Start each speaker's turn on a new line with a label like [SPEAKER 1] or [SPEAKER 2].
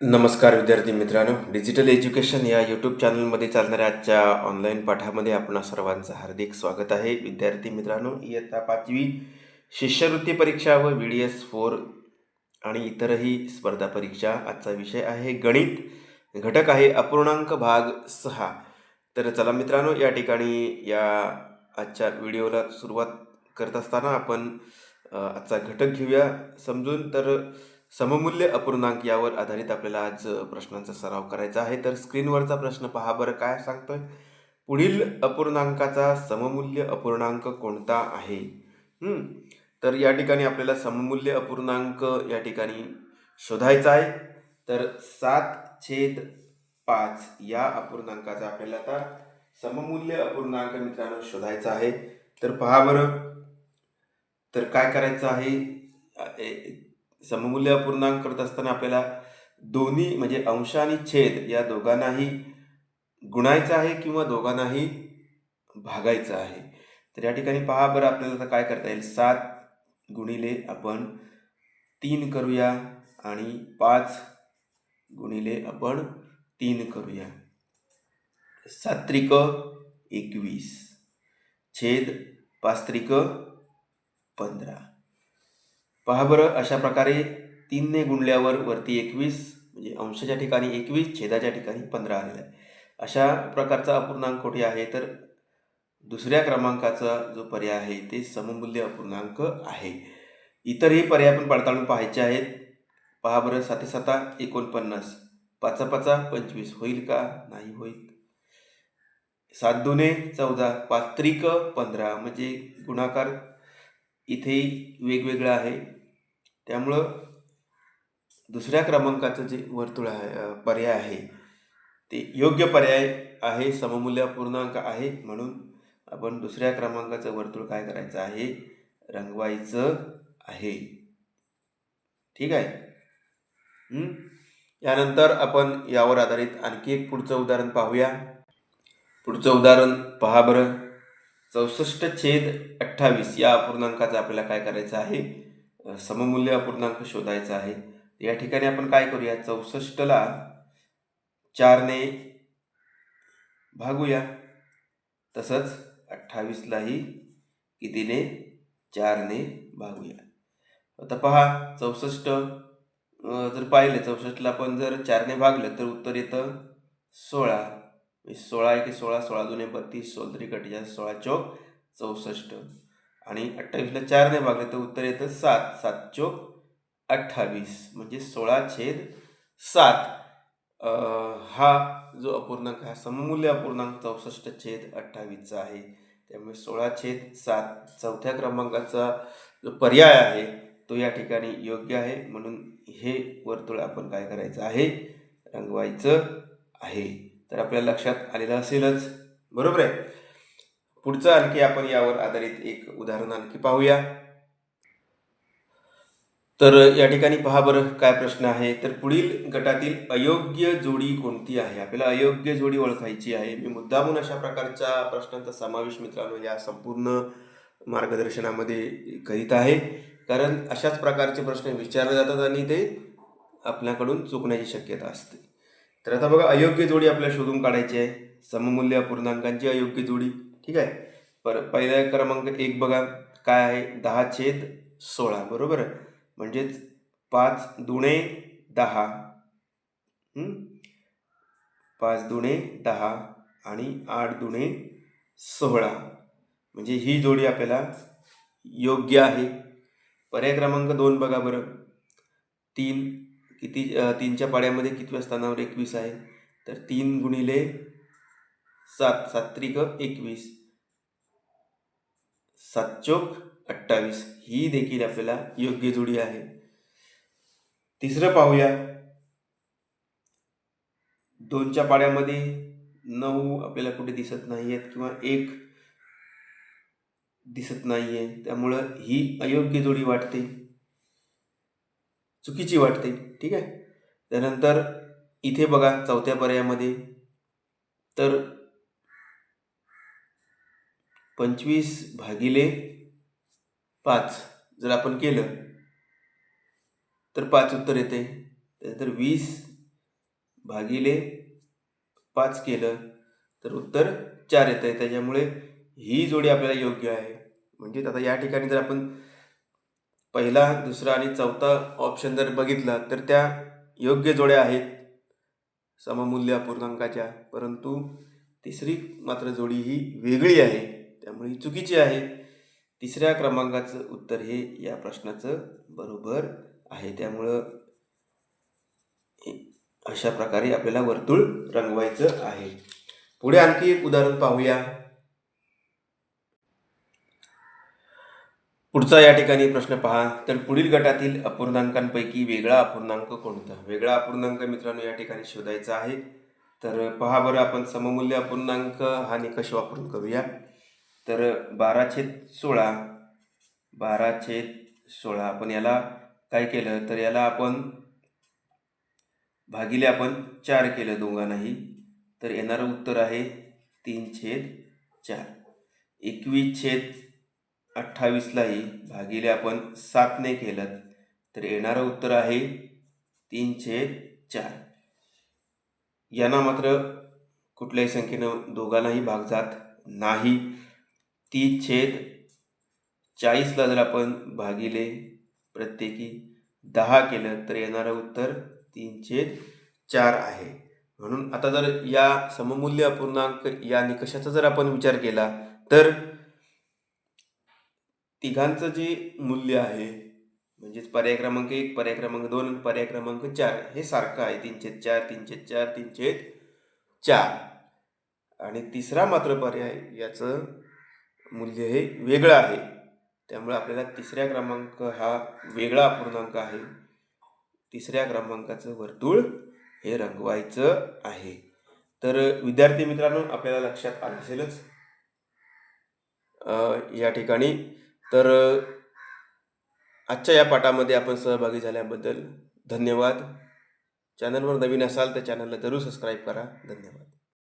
[SPEAKER 1] नमस्कार विद्यार्थी मित्रांनो. डिजिटल एज्युकेशन या यूट्यूब चॅनलमध्ये चालणाऱ्या आजच्या ऑनलाईन पाठामध्ये आपणा सर्वांचं हार्दिक स्वागत आहे. विद्यार्थी मित्रांनो इयत्ता पाचवी शिष्यवृत्ती परीक्षा व व्ही डी एस फोर आणि इतरही स्पर्धा परीक्षा. आजचा विषय आहे गणित. घटक आहे अपूर्णांक भाग सहा. तर चला मित्रांनो या ठिकाणी या आजच्या व्हिडिओला सुरुवात करत असताना आपण आजचा घटक घेऊया. समजून तर सममूल्य अपूर्णांक यावर आधारित आपल्याला आज प्रश्नांचा सराव करायचा आहे. तर स्क्रीनवरचा प्रश्न पहा बरं काय सांगतोय? पुढील अपूर्णांकाचा सममूल्य अपूर्णांक कोणता आहे? तर या ठिकाणी आपल्याला सममूल्य अपूर्णांक या ठिकाणी शोधायचा आहे. तर सात छेद पाच या अपूर्णांकाचा आपल्याला आता सममूल्य अपूर्णांक मित्रांनो शोधायचा आहे. तर पहा बरं. तर काय करायचं आहे? ए- सममूल्य अपूर्णांक करत असताना आपल्याला दोन्ही म्हणजे अंश आणि छेद या दोघांनाही गुणायचं आहे किंवा दोघांनाही भागायचं आहे. तर या ठिकाणी पहा बरं आपल्याला आता काय करता येईल. सात गुणिले आपण तीन करूया आणि पाच गुणिले आपण तीन करूया. सात्रिक एकवीस. छेद पास्त्रिक पंधरा. पहा बरं अशा प्रकारे तीनने गुणल्यावर वरती एकवीस म्हणजे अंशाच्या ठिकाणी एकवीस छेदाच्या ठिकाणी पंधरा आलेला आहे. अशा प्रकारचा अपूर्णांक कुठे आहे? तर दुसऱ्या क्रमांकाचा जो पर्याय आहे ते सममूल्य अपूर्णांक आहे. इतरही पर्याय पण पडताळून पाहायचे आहेत. पहा बरं साते साता एकोणपन्नास. पाचा पाचा पंचवीस. होईल का? नाही होईल. सात दोने चौदा. पात्रिक पंधरा. म्हणजे गुणाकार इथे वेगवेगळा आहे. त्यामुळं दुसऱ्या क्रमांकाचं जे वर्तुळ आहे पर्याय आहे ते योग्य पर्याय आहे सममूल्य पूर्णांक आहे म्हणून आपण दुसऱ्या क्रमांकाचं वर्तुळ काय करायचं आहे? रंगवायचं आहे. ठीक आहे? यानंतर आपण यावर आधारित आणखी एक पुढचं उदाहरण पाहूया. पुढचं उदाहरण पहा बरं. चौसष्ट छेद अठ्ठावीस या अपूर्णांकाचं आपल्याला काय करायचं आहे? सममूल्य अपूर्णांक शोधायचा आहे. या ठिकाणी आपण काय करूया? चौसष्टला चारने भागूया. तसंच अठ्ठावीसलाही कितीने? चारने भागूया. आता पहा चौसष्ट जर पाहिलं चौसष्टला आपण जर चारने भागलं तर उत्तर येतं सोळा. सोळा एक सोळा सोळा दोन्ही बत्तीस सोळा तरी कटीच्या सोळा चौक चौसष्ट. आणि अठ्ठावीसला चारने भागले तर उत्तर येतं सात सात चोक अठ्ठावीस म्हणजे सोळा छेद सात. हा जो अपूर्णांक हा सममूल्य अपूर्णांक चौसष्ट छेद अठ्ठावीसचा आहे. त्यामुळे सोळा छेद सात चौथ्या क्रमांकाचा जो पर्याय आहे तो या ठिकाणी योग्य आहे. म्हणून हे वर्तुळ आपण काय करायचं आहे? रंगवायचं आहे. तर आपल्या लक्षात आलेलं असेलच. बरोबर आहे? पुढचं आणखी आपण यावर आधारित एक उदाहरण आणखी पाहूया. तर या ठिकाणी पहा बरं काय प्रश्न आहे. तर पुढील गटातील अयोग्य जोडी कोणती आहे? आपल्याला अयोग्य जोडी ओळखायची आहे. मी मुद्दामून अशा प्रकारच्या प्रश्नांचा समावेश मित्रांनो या संपूर्ण मार्गदर्शनामध्ये करीत आहे. कारण अशाच प्रकारचे प्रश्न विचारले जातात आणि ते आपल्याकडून चुकण्याची शक्यता असते. तर आता बघा अयोग्य जोडी आपल्याला शोधून काढायची आहे. सममूल्य अपूर्णांकांची अयोग्य जोडी. ठीक आहे? पर पहिला क्रमांक एक बघा. काय आहे? दहा छेद सोळा. बरोबर? म्हणजेच पाच दुणे दहा. पाच दुणे दहा आणि आठ दुणे सोळा. म्हणजे ही जोडी आपल्याला योग्य आहे. पर्याय क्रमांक दोन बघा बरं. तीन किती तीनच्या पाड्यामध्ये किती स्थानावर एकवीस आहे? तर तीन गुणिले सात सात्रिक एकवीस. सात चोक अठ्ठावीस. ही देखील आपल्याला योग्य जोडी आहे. तिसरं पाहूया. दोनच्या पाड्यामध्ये नऊ आपल्याला कुठे दिसत नाही आहेत किंवा एक दिसत नाही आहे त्यामुळं ही अयोग्य जोडी वाटते. चुकीची वाटते. ठीक आहे? त्यानंतर इथे बघा चौथ्या पर्यायामध्ये. तर पंचवीस भागिले पाच जर आपण केलं तर पाच उत्तर येते. त्यानंतर वीस भागिले पाच केलं तर उत्तर चार येतं आहे त्याच्यामुळे ही जोडी आपल्याला योग्य आहे. म्हणजे आता या ठिकाणी जर आपण पहिला दुसरा आणि चौथा ऑप्शन जर बघितला तर त्या योग्य जोड्या आहेत. सममूल्य अपूर्णांकाच्या. परंतु तिसरी मात्र जोडी ही वेगळी आहे. त्यामुळे ही चुकीची आहे. तिसऱ्या क्रमांकाचं उत्तर हे या प्रश्नाचं बरोबर आहे. त्यामुळं अशा प्रकारे आपल्याला वर्तुळ रंगवायचं आहे. पुढे आणखी एक उदाहरण पाहूया. पुढचा या ठिकाणी प्रश्न पहा. तर पुढील गटातील अपूर्णांकांपैकी वेगळा अपूर्णांक कोणता? वेगळा अपूर्णांक मित्रांनो या ठिकाणी शोधायचा आहे. तर पहा बरं आपण सममूल्य अपूर्णांक हा निकष वापरून करूया. तर बारा छेद सोळा बारा छेद सोळा आपण याला काय केलं? तर याला आपण भागिले आपण चार केलं दोघांनाही. तर येणारं उत्तर आहे तीन छेद चार. एकवीस छेद अठ्ठावीसलाही भागिले आपण सातने केलं. तर येणारं उत्तर आहे तीन छेद चार. यांना मात्र कुठल्याही संख्येनं दोघांनाही भाग जात नाही. तीस छेद चाळीसला जर आपण भागिले प्रत्येकी दहा केलं तर येणारं उत्तर तीन छेद चार आहे. म्हणून आता जर या सममूल्य अपूर्णांक या निकषाचा जर आपण विचार केला तर तिघांचं जे मूल्य आहे म्हणजेच पर्याय क्रमांक एक पर्याय क्रमांक दोन आणि पर्याय क्रमांक चार हे सारखं आहे. तीनशे चार तीनशे चार तीनशे चार. आणि तिसरा मात्र पर्याय याचं मूल्य हे वेगळं आहे. त्यामुळे आपल्याला तिसऱ्या क्रमांक हा वेगळा अपूर्णांक आहे. तिसऱ्या क्रमांकाचं वर्तुळ हे रंगवायचं आहे. तर विद्यार्थी मित्रांनो आपल्याला लक्षात आलं असेलच. या ठिकाणी. तर आजच्या या पाठामध्ये आपण सहभागी झाल्याबद्दल धन्यवाद. चॅनलवर नवीन असाल तर चॅनलला जरूर सबस्क्राईब करा. धन्यवाद.